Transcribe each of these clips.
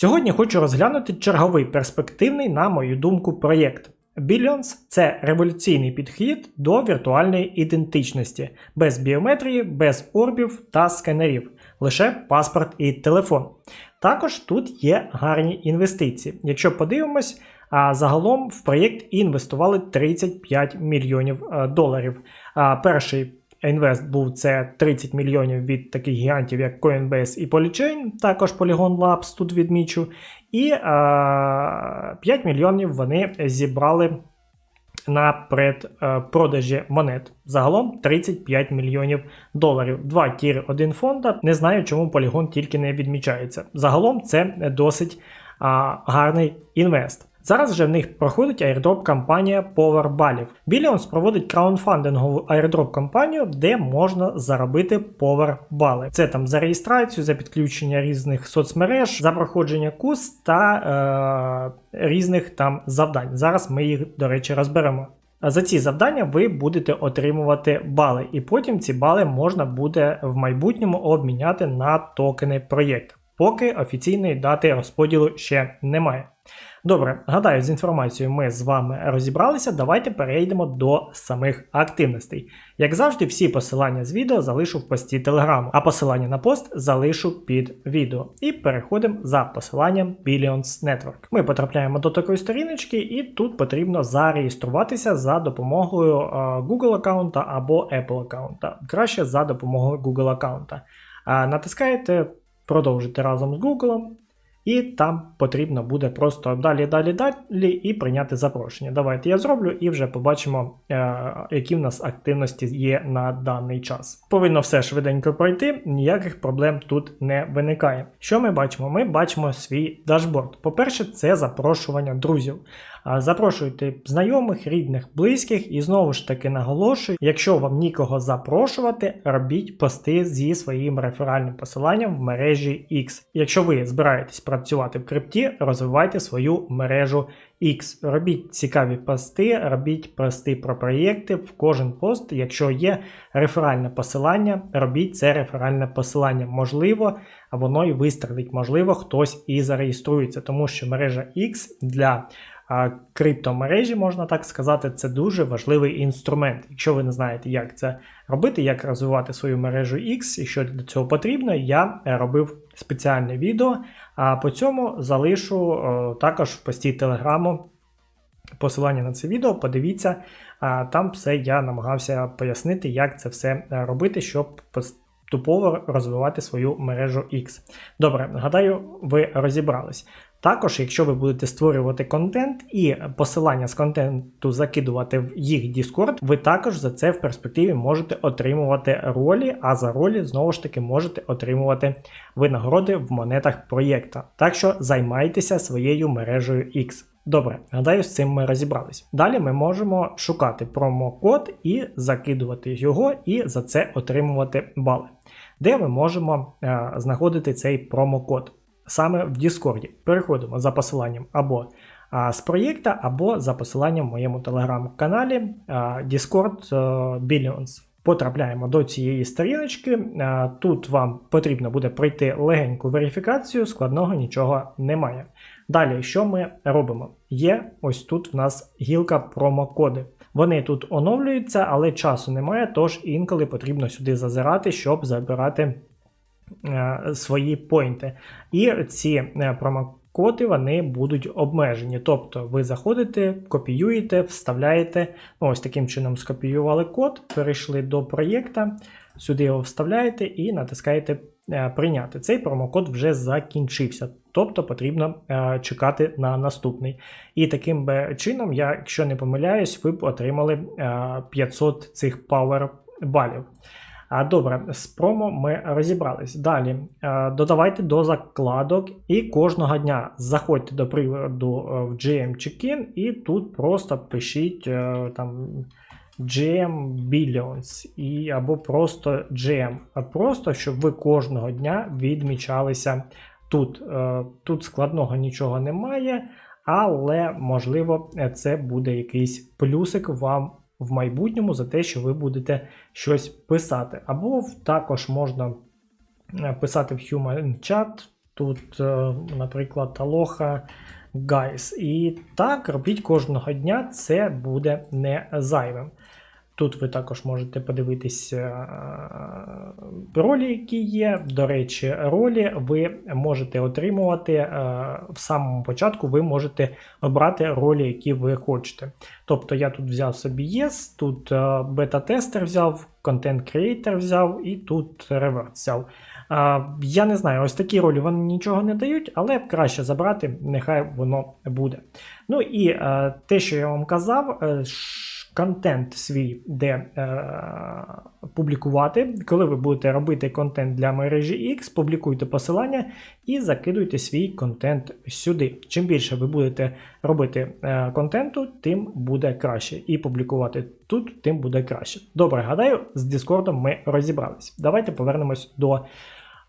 Сьогодні хочу розглянути черговий перспективний, на мою думку, проєкт. Billions – це революційний підхід до віртуальної ідентичності, без біометрії, без орбів та сканерів, лише паспорт і телефон. Також тут є гарні інвестиції. Якщо подивимось, а загалом в проєкт інвестували 35 мільйонів е, доларів. А Перший інвест був це 30 мільйонів від таких гігантів, як Coinbase і Polychain, також Polygon Labs тут відмічу. І а, 5 мільйонів вони зібрали на предпродажі монет. Загалом 35 мільйонів доларів. Два тір, один фонда. Не знаю, чому Polygon тільки не відмічається. Загалом це досить а, гарний інвест. Зараз вже в них проходить airdrop кампанія Powerballів. Billions проводить краундфандингову airdrop кампанію, де можна заробити Powerball. Це там за реєстрацію, за підключення різних соцмереж, за проходження курс та е, різних там завдань. Зараз ми їх, до речі, розберемо. За ці завдання ви будете отримувати бали, і потім ці бали можна буде в майбутньому обміняти на токени проєкту. Поки офіційної дати розподілу ще немає. Добре, гадаю, з інформацією ми з вами розібралися. Давайте перейдемо до самих активностей. Як завжди, всі посилання з відео залишу в пості телеграму, а посилання на пост залишу під відео. І переходимо за посиланням Billions Network. Ми потрапляємо до такої сторіночки, і тут потрібно зареєструватися за допомогою Google аккаунта або Apple аккаунта. Краще за допомогою Google аккаунта. Натискаєте продовжити разом з Google. І там потрібно буде просто далі, далі, далі і прийняти запрошення. Давайте я зроблю і вже побачимо, е, які в нас активності є на даний час. Повинно все швиденько пройти, ніяких проблем тут не виникає. Що ми бачимо? Ми бачимо свій дашборд. По-перше, це запрошування друзів. Запрошуйте знайомих, рідних, близьких, і знову ж таки наголошую, якщо вам нікого запрошувати, робіть пости зі своїм реферальним посиланням в мережі X. Якщо ви збираєтесь працювати в крипті, розвивайте свою мережу X. Робіть цікаві пости, робіть пости про проєкти в кожен пост. Якщо є реферальне посилання, робіть це реферальне посилання. Можливо, воно і вистрелить, можливо, хтось і зареєструється, тому що мережа X для криптомережі, можна так сказати, це дуже важливий інструмент. Якщо ви не знаєте, як це робити, як розвивати свою мережу X і що для цього потрібно, я робив спеціальне відео. А по цьому залишу також в пості телеграму посилання на це відео. Подивіться, там все я намагався пояснити, як це все робити, щоб поступово розвивати свою мережу X. Добре, гадаю, ви розібрались. Також, якщо ви будете створювати контент і посилання з контенту закидувати в їх Discord, ви також за це в перспективі можете отримувати ролі, а за ролі знову ж таки можете отримувати винагороди в монетах проєкта. Так що займайтеся своєю мережею X. Добре, гадаю, з цим ми розібрались. Далі ми можемо шукати промокод і закидувати його, і за це отримувати бали, де ми можемо е, знаходити цей промокод саме в Discord. Переходимо за посиланням або а, з проєкта, або за посиланням в моєму телеграм-каналі Discord Billions. Потрапляємо до цієї сторіночки. Тут вам потрібно буде пройти легеньку верифікацію, складного нічого немає. Далі, що ми робимо? Є ось тут в нас гілка промокоди. Вони тут оновлюються, але часу немає, тож інколи потрібно сюди зазирати, щоб забирати Е, свої поінти. І ці е, промокоди вони будуть обмежені. Тобто ви заходите, копіюєте, вставляєте. Ось таким чином скопіювали код, перейшли до проєкта, сюди його вставляєте і натискаєте е, прийняти. Цей промокод вже закінчився. Тобто потрібно чекати на наступний. І таким чином, я, якщо не помиляюсь, ви б отримали 500 цих Power балів. А добре, з промо ми розібрались. Далі е, додавайте до закладок і кожного дня заходьте до приводу е, в GM Check-in і тут просто пишіть е, там GM Billions і або просто GM. Просто щоб ви кожного дня відмічалися тут. Тут складного нічого немає, але можливо це буде якийсь плюсик вам в майбутньому за те, що ви будете щось писати. Або також можна е, писати в Human Chat. Тут, е, наприклад, Алоха. Guys. І так, робіть кожного дня, це буде не зайвим. Тут ви також можете подивитись е, ролі, які є. До речі, ролі ви можете отримувати е, в самому початку, ви можете обрати ролі, які ви хочете. Тобто я тут взяв собі Yes, тут е, бета-тестер взяв, контент-креатор взяв і тут реверс взяв. Я не знаю, ось такі ролі вони нічого не дають, але краще забрати, нехай воно буде. Ну і те, що я вам казав, ш- контент свій, де е, публікувати. Коли ви будете робити контент для мережі X, публікуйте посилання і закидуйте свій контент сюди. Чим більше ви будете робити е, контенту, тим буде краще. І публікувати тут, тим буде краще. Добре, гадаю, з Discord ми розібрались. Давайте повернемось до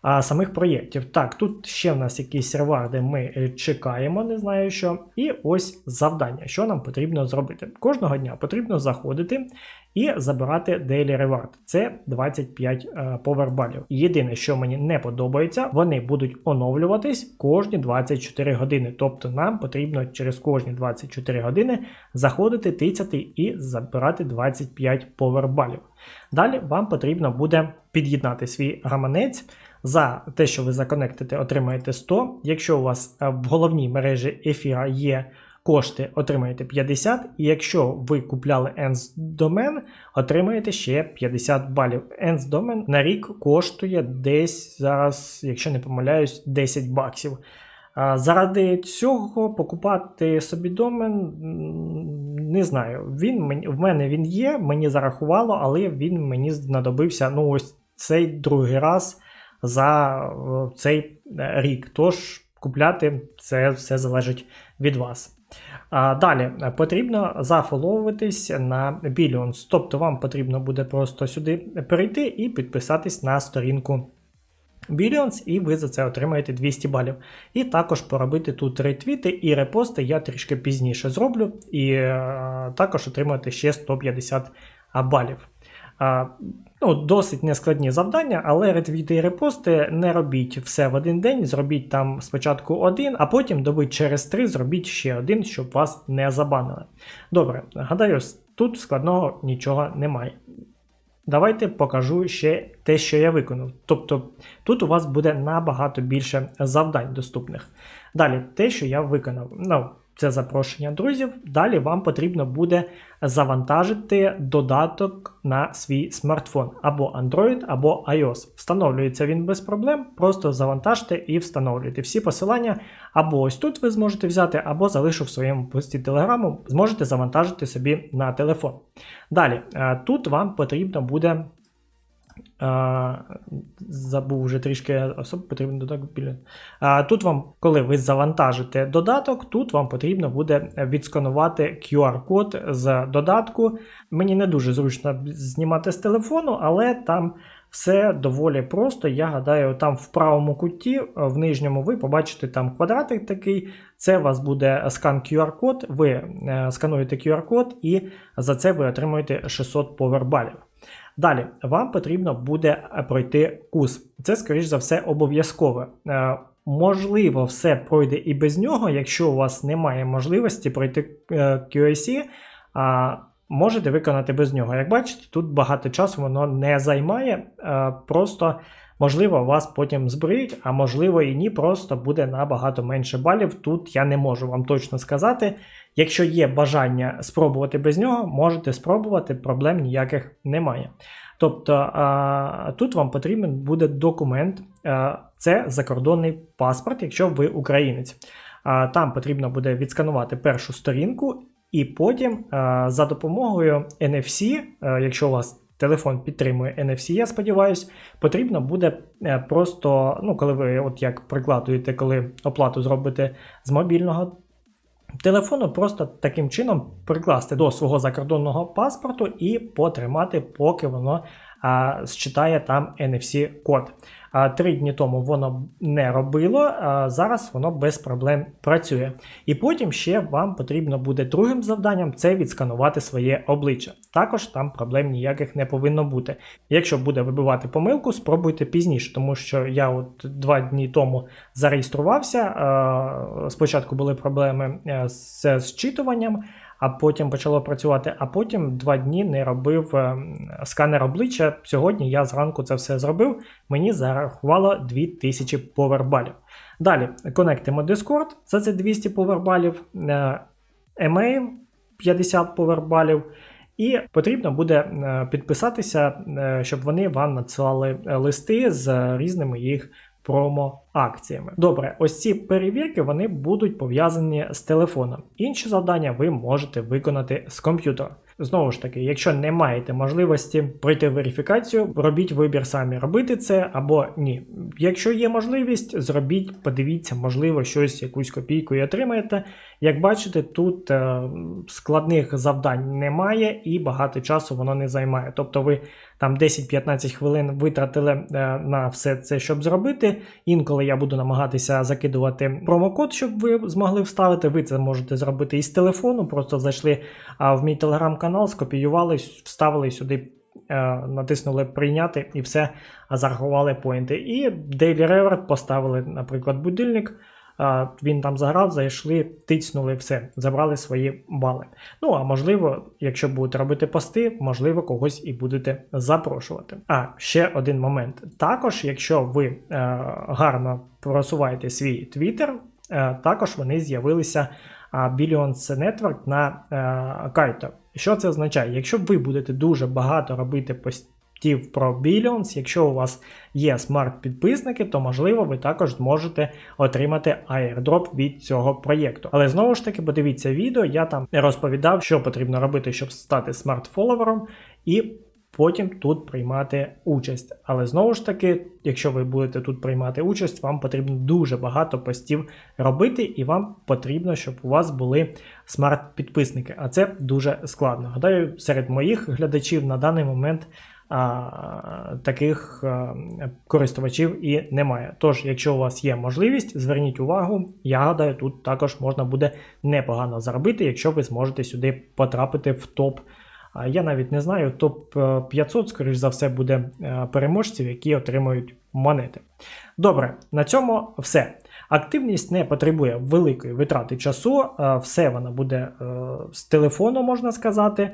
а, самих проєктів. Так, тут ще в нас якісь реварди ми е, чекаємо, не знаю що. І ось завдання, що нам потрібно зробити. Кожного дня потрібно заходити і забирати Daily Reward. Це 25 е, повербалів. Єдине, що мені не подобається, вони будуть оновлюватись кожні 24 години. Тобто нам потрібно через кожні 24 години заходити, тицяти і забирати 25 повербалів. Далі вам потрібно буде під'єднати свій гаманець. За те, що ви законектите, отримаєте 100. Якщо у вас е, в головній мережі ефіра є кошти, отримаєте 50. І якщо ви купляли ENS домен, отримаєте ще 50 балів. ENS домен на рік коштує десь зараз, якщо не помиляюсь, 10 баксів. Заради цього покупати собі домен не знаю. Він в мене він є, мені зарахувало, але він мені знадобився ну ось цей другий раз за е, цей е, рік. Тож купляти це все залежить від вас. Далі потрібно зафоловуватись на Billions. Тобто вам потрібно буде просто сюди перейти і підписатись на сторінку Billions, і ви за це отримаєте 200 балів. І також поробити тут ретвіти і репости я трішки пізніше зроблю, і е, також отримаєте ще 150 балів. Ну, Досить нескладні завдання, але ретвіти і репости не робіть все в один день. Зробіть там спочатку один, а потім доби через три зробіть ще один, щоб вас не забанили. Добре, гадаю, тут складного нічого немає. Давайте покажу ще те, що я виконав. Тобто тут у вас буде набагато більше завдань доступних. Далі, те, що я виконав. Ну, це запрошення друзів. Далі вам потрібно буде завантажити додаток на свій смартфон або Android, або iOS. Встановлюється він без проблем, просто завантажте і встановлюйте. Всі посилання або ось тут ви зможете взяти, або залишу в своєму пості телеграму, зможете завантажити собі на телефон. Далі, е, тут вам потрібно буде. Забув вже трішки особо потрібен додаток біля. Тут вам, коли ви завантажите додаток, тут вам потрібно буде відсканувати QR-код з додатку. Мені не дуже зручно знімати з телефону, але там все доволі просто. Я гадаю, там в правому куті, в нижньому, ви побачите там квадратик такий. Це у вас буде скан QR-код. Ви е, скануєте QR-код, і за це ви отримуєте 600 повербалів. Далі вам потрібно буде пройти курс. Це, скоріш за все, обов'язкове. Е, Можливо, все пройде і без нього, якщо у вас немає можливості пройти е, QAC, можете виконати без нього. Як бачите, тут багато часу воно не займає. е, Просто, можливо, вас потім збриють, а можливо і ні, просто буде набагато менше балів. Тут я не можу вам точно сказати. Якщо є бажання спробувати без нього, можете спробувати, проблем ніяких немає. Тобто тут вам потрібен буде документ, це закордонний паспорт, якщо ви українець. Там потрібно буде відсканувати першу сторінку, і потім за допомогою NFC, якщо у вас телефон підтримує NFC, я сподіваюся, потрібно буде е, просто, ну, коли ви, от як прикладуєте, коли оплату зробите з мобільного телефону, просто таким чином прикласти до свого закордонного паспорту і потримати, поки воно а, считає там NFC-код. Три дні тому воно не робило, а зараз воно без проблем працює. І потім ще вам потрібно буде другим завданням це відсканувати своє обличчя. Також там проблем ніяких не повинно бути. Якщо буде вибивати помилку, спробуйте пізніше, тому що я от два дні тому зареєструвався. Спочатку були проблеми е, з зчитуванням, а потім почало працювати, а потім два дні не робив е, сканер обличчя. Сьогодні я зранку це все зробив. Мені зарахувало 2000 повербалів. Далі конектимо Discord, за це 200 повербалів, е, емейл 50 повербалів. І потрібно буде е, підписатися, щоб вони вам надсилали листи з різними їх промо-акціями. Добре, ось ці перевірки вони будуть пов'язані з телефоном. Інші завдання ви можете виконати з комп'ютера. Знову ж таки, якщо не маєте можливості пройти верифікацію, робіть вибір самі робити це або ні. Якщо є можливість, зробіть, подивіться, можливо, щось, якусь копійку і отримаєте. Як бачите, тут е, складних завдань немає і багато часу воно не займає. Тобто ви там 10-15 хвилин витратили е, на все це, щоб зробити. Інколи я буду намагатися закидувати промокод, щоб ви змогли вставити. Ви це можете зробити із телефону, просто зайшли в мій телеграм-канал, скопіювали, вставили сюди. е, Натиснули прийняти і все зарахували поінти. І Daily Reward поставили, наприклад, будильник. Він там заграв, зайшли, тицнули все, забрали свої бали. Ну а можливо, якщо будете робити пости, можливо, когось і будете запрошувати. А ще один момент. Також, якщо ви е, гарно просуваєте свій Twitter, е, також вони з'явилися а, Billions Network на е, Кайто. Що це означає? Якщо ви будете дуже багато робити постів про Billions, якщо у вас є смарт-підписники, то можливо ви також зможете отримати airdrop від цього проєкту. Але знову ж таки, подивіться відео, я там розповідав, що потрібно робити, щоб стати смарт-фоловером, і потім тут приймати участь. Але знову ж таки, якщо ви будете тут приймати участь, вам потрібно дуже багато постів робити, і вам потрібно, щоб у вас були смарт-підписники. А це дуже складно. Гадаю, серед моїх глядачів на даний момент. Таких користувачів і немає. Тож, якщо у вас є можливість, зверніть увагу, я гадаю, тут також можна буде непогано заробити, якщо ви зможете сюди потрапити в топ. Я навіть не знаю, топ 500, скоріш за все, буде е, переможців, які отримують монети. Добре, на цьому все. Активність не потребує великої витрати часу, е, все вона буде е, з телефону, можна сказати.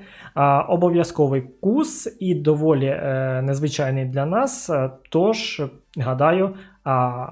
Обов'язковий курс і доволі е, незвичайний для нас. е, Тож, гадаю,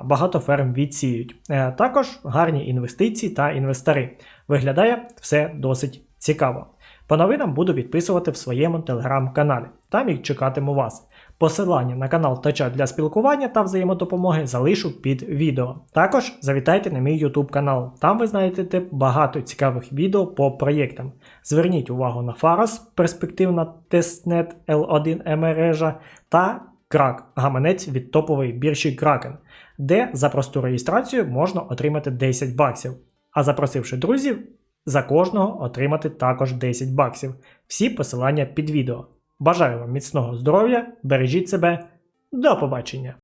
багато ферм відсіють. Е, Також гарні інвестиції та інвестори. Виглядає все досить цікаво. По новинам буду підписувати в своєму телеграм-каналі. Там і чекатиму вас. Посилання на канал та чат для спілкування та взаємодопомоги залишу під відео. Також завітайте на мій YouTube канал. Там ви знайдете багато цікавих відео по проєктам. Зверніть увагу на Фарос, перспективна тестнет L1 мережа та Крак, гаманець від топової біржі Kraken, де за просту реєстрацію можна отримати 10 баксів. А запросивши друзів, за кожного отримати також 10 баксів. Всі посилання під відео. Бажаю вам міцного здоров'я, бережіть себе, до побачення!